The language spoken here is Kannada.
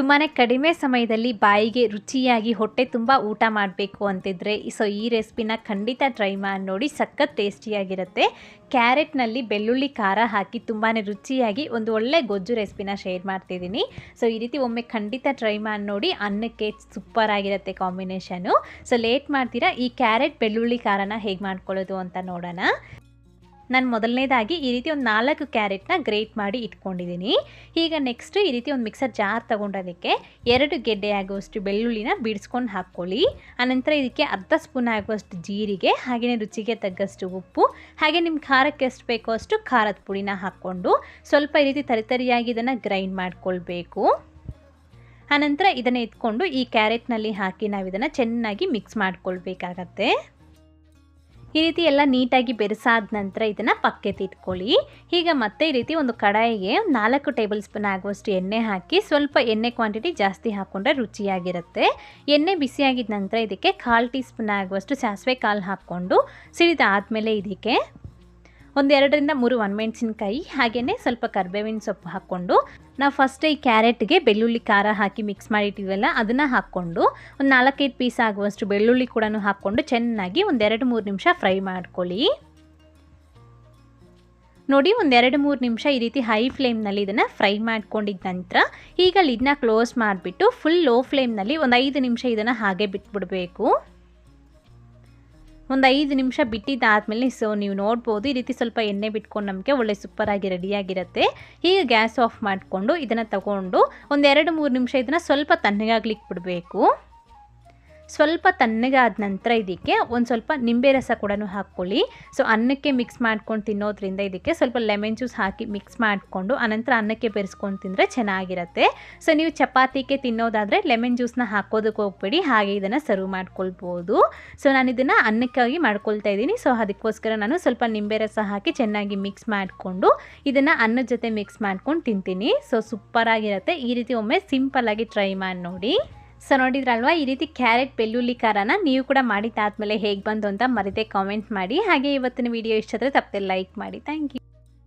ತುಂಬಾ ಕಡಿಮೆ ಸಮಯದಲ್ಲಿ ಬಾಯಿಗೆ ರುಚಿಯಾಗಿ ಹೊಟ್ಟೆ ತುಂಬ ಊಟ ಮಾಡಬೇಕು ಅಂತಿದ್ರೆ, ಸೊ ಈ ರೆಸಿಪಿನ ಖಂಡಿತ ಟ್ರೈ ಮಾಡಿ ನೋಡಿ ಸಖತ್ ಟೇಸ್ಟಿಯಾಗಿರುತ್ತೆ. ಕ್ಯಾರೆಟ್ನಲ್ಲಿ ಬೆಳ್ಳುಳ್ಳಿ ಖಾರ ಹಾಕಿ ತುಂಬಾ ರುಚಿಯಾಗಿ ಒಂದು ಒಳ್ಳೆ ಗೊಜ್ಜು ರೆಸಿಪಿನ ಶೇರ್ ಮಾಡ್ತಿದ್ದೀನಿ. ಸೊ ಈ ರೀತಿ ಒಮ್ಮೆ ಖಂಡಿತ ಟ್ರೈ ಮಾಡಿ ನೋಡಿ ಅನ್ನಕ್ಕೆ ಸೂಪರ್ ಆಗಿರುತ್ತೆ ಕಾಂಬಿನೇಷನು. ಸೊ ಲೇಟ್ ಮಾಡ್ತೀರಾ, ಈ ಕ್ಯಾರೆಟ್ ಬೆಳ್ಳುಳ್ಳಿ ಖಾರನ ಹೇಗೆ ಮಾಡ್ಕೊಳ್ಳೋದು ಅಂತ ನೋಡೋಣ. ನಾನು ಮೊದಲನೇದಾಗಿ ಈ ರೀತಿ ಒಂದು ನಾಲ್ಕು ಕ್ಯಾರೆಟ್ನ ಗ್ರೇಟ್ ಮಾಡಿ ಇಟ್ಕೊಂಡಿದ್ದೀನಿ ಈಗ ನೆಕ್ಸ್ಟ್ ಈ ರೀತಿ ಒಂದು ಮಿಕ್ಸರ್ ಜಾರ್ ತೊಗೊಂಡೋದಕ್ಕೆ ಎರಡು ಗೆಡ್ಡೆ ಆಗುವಷ್ಟು ಬೆಳ್ಳುಳ್ಳಿನ ಬಿಡಿಸ್ಕೊಂಡು ಹಾಕ್ಕೊಳ್ಳಿ ಆನಂತರ ಇದಕ್ಕೆ ಅರ್ಧ ಸ್ಪೂನ್ ಆಗುವಷ್ಟು ಜೀರಿಗೆ ಹಾಗೆಯೇ ರುಚಿಗೆ ತಗ್ಗಷ್ಟು ಉಪ್ಪು, ಹಾಗೆ ನಿಮ್ಮ ಖಾರಕ್ಕೆ ಎಷ್ಟು ಬೇಕೋ ಅಷ್ಟು ಖಾರದ ಪುಡಿನ ಹಾಕ್ಕೊಂಡು ಸ್ವಲ್ಪ ಈ ರೀತಿ ತರಿತರಿಯಾಗಿ ಇದನ್ನು ಗ್ರೈಂಡ್ ಮಾಡ್ಕೊಳ್ಬೇಕು. ಆನಂತರ ಇದನ್ನು ಇಟ್ಕೊಂಡು ಈ ಕ್ಯಾರೆಟ್ನಲ್ಲಿ ಹಾಕಿ ನಾವು ಇದನ್ನು ಚೆನ್ನಾಗಿ ಮಿಕ್ಸ್ ಮಾಡ್ಕೊಳ್ಬೇಕಾಗತ್ತೆ. ಈ ರೀತಿ ಎಲ್ಲ ನೀಟಾಗಿ ಬೆರೆಸಾದ ನಂತರ ಇದನ್ನು ಪಕ್ಕಕ್ಕೆ ಇಟ್ಕೊಳ್ಳಿ. ಈಗ ಮತ್ತೆ ಈ ರೀತಿ ಒಂದು ಕಡಾಯಿಗೆ ನಾಲ್ಕು ಟೇಬಲ್ ಸ್ಪೂನ್ ಆಗುವಷ್ಟು ಎಣ್ಣೆ ಹಾಕಿ ಸ್ವಲ್ಪ ಎಣ್ಣೆ ಕ್ವಾಂಟಿಟಿ ಜಾಸ್ತಿ ಹಾಕ್ಕೊಂಡ್ರೆ ರುಚಿಯಾಗಿರುತ್ತೆ. ಎಣ್ಣೆ ಬಿಸಿಯಾಗಿದ ನಂತರ ಇದಕ್ಕೆ ಕಾಲು ಟೀ ಸ್ಪೂನ್ ಆಗುವಷ್ಟು ಸಾಸಿವೆ ಕಾಳು ಹಾಕ್ಕೊಂಡು ಸಿಡಿದಾದಮೇಲೆ ಇದಕ್ಕೆ ಒಂದೆರಡರಿಂದ ಮೂರು ಒಣಮೆಣಸಿನ್ಕಾಯಿ ಹಾಗೆಯೇ ಸ್ವಲ್ಪ ಕರ್ಬೇವಿನ ಸೊಪ್ಪು ಹಾಕ್ಕೊಂಡು, ನಾವು ಫಸ್ಟ್ ಈ ಕ್ಯಾರೆಟ್ಗೆ ಬೆಳ್ಳುಳ್ಳಿ ಖಾರ ಹಾಕಿ ಮಿಕ್ಸ್ ಮಾಡಿಟ್ಟಿವಲ್ಲ, ಅದನ್ನು ಹಾಕ್ಕೊಂಡು, ಒಂದು ನಾಲ್ಕೈದು ಪೀಸ್ ಆಗುವಷ್ಟು ಬೆಳ್ಳುಳ್ಳಿ ಕೂಡ ಹಾಕ್ಕೊಂಡು ಚೆನ್ನಾಗಿ ಒಂದೆರಡು ಮೂರು ನಿಮಿಷ ಫ್ರೈ ಮಾಡ್ಕೊಳ್ಳಿ. ನೋಡಿ ಒಂದೆರಡು ಮೂರು ನಿಮಿಷ ಈ ರೀತಿ ಹೈ ಫ್ಲೇಮ್ನಲ್ಲಿ ಇದನ್ನು ಫ್ರೈ ಮಾಡ್ಕೊಂಡಿದ್ದ ನಂತರ, ಈಗ ಲಿಡ್ನ ಕ್ಲೋಸ್ ಮಾಡಿಬಿಟ್ಟು ಫುಲ್ ಲೋ ಫ್ಲೇಮ್ನಲ್ಲಿ ಒಂದು ಐದು ನಿಮಿಷ ಇದನ್ನು ಹಾಗೆ ಬಿಟ್ಬಿಡಬೇಕು. ಒಂದು ಐದು ನಿಮಿಷ ಬಿಟ್ಟಿದ್ದಾದಮೇಲೆ ಸೊ ನೀವು ನೋಡ್ಬೋದು, ಈ ರೀತಿ ಸ್ವಲ್ಪ ಎಣ್ಣೆ ಬಿಟ್ಕೊಂಡು ನಮಗೆ ಒಳ್ಳೆ ಸೂಪರಾಗಿ ರೆಡಿಯಾಗಿರುತ್ತೆ ಹೀಗೆ ಗ್ಯಾಸ್ ಆಫ್ ಮಾಡಿಕೊಂಡು ಇದನ್ನು ತಗೊಂಡು ಒಂದೆರಡು ಮೂರು ನಿಮಿಷ ಇದನ್ನು ಸ್ವಲ್ಪ ತಣ್ಣಗಾಗ್ಲಿಕ್ಕೆ ಬಿಡಬೇಕು. ಸ್ವಲ್ಪ ತಣ್ಣಗಾದ ನಂತರ ಇದಕ್ಕೆ ಒಂದು ಸ್ವಲ್ಪ ನಿಂಬೆ ರಸ ಕೂಡ ಹಾಕ್ಕೊಳ್ಳಿ. ಸೊ ಅನ್ನಕ್ಕೆ ಮಿಕ್ಸ್ ಮಾಡ್ಕೊಂಡು ತಿನ್ನೋದ್ರಿಂದ ಇದಕ್ಕೆ ಸ್ವಲ್ಪ ಲೆಮನ್ ಜ್ಯೂಸ್ ಹಾಕಿ ಮಿಕ್ಸ್ ಮಾಡಿಕೊಂಡು ಅನಂತರ ಅನ್ನಕ್ಕೆ ಬೆರೆಸ್ಕೊಂಡು ತಿಂದರೆ ಚೆನ್ನಾಗಿರುತ್ತೆ. ಸೊ ನೀವು ಚಪಾತಿಗೆ ತಿನ್ನೋದಾದರೆ ಲೆಮನ್ ಜ್ಯೂಸ್ನ ಹಾಕೋದಕ್ಕೆ ಹೋಗ್ಬೇಡಿ, ಹಾಗೆ ಇದನ್ನು ಸರ್ವ್ ಮಾಡ್ಕೊಳ್ಬೋದು. ಸೊ ನಾನು ಇದನ್ನು ಅನ್ನಕ್ಕಾಗಿ ಮಾಡ್ಕೊಳ್ತಾ ಇದ್ದೀನಿ. ಸೊ ಅದಕ್ಕೋಸ್ಕರ ನಾನು ಸ್ವಲ್ಪ ನಿಂಬೆ ರಸ ಹಾಕಿ ಚೆನ್ನಾಗಿ ಮಿಕ್ಸ್ ಮಾಡಿಕೊಂಡು ಇದನ್ನು ಅನ್ನದ ಜೊತೆ ಮಿಕ್ಸ್ ಮಾಡ್ಕೊಂಡು ತಿಂತೀನಿ. ಸೊ ಸೂಪರಾಗಿರುತ್ತೆ ಈ ರೀತಿ ಒಮ್ಮೆ ಸಿಂಪಲ್ಲಾಗಿ ಟ್ರೈ ಮಾಡಿ ನೋಡಿ. ಸೊ ನೋಡಿದ್ರಲ್ವಾ, ಈ ರೀತಿ ಕ್ಯಾರೆಟ್ ಬೆಳ್ಳುಳ್ಳಿ ಖಾರನ ನೀವು ಕೂಡ ಮಾಡಿದ್ದಾದ್ಮೇಲೆ ಹೇಗೆ ಬಂತು ಅಂತ ಮರೆತೇ ಕಾಮೆಂಟ್ ಮಾಡಿ. ಹಾಗೆ ಇವತ್ತಿನ ವಿಡಿಯೋ ಇಷ್ಟ ಆದರೆ ತಪ್ಪದೆ ಲೈಕ್ ಮಾಡಿ. Thank you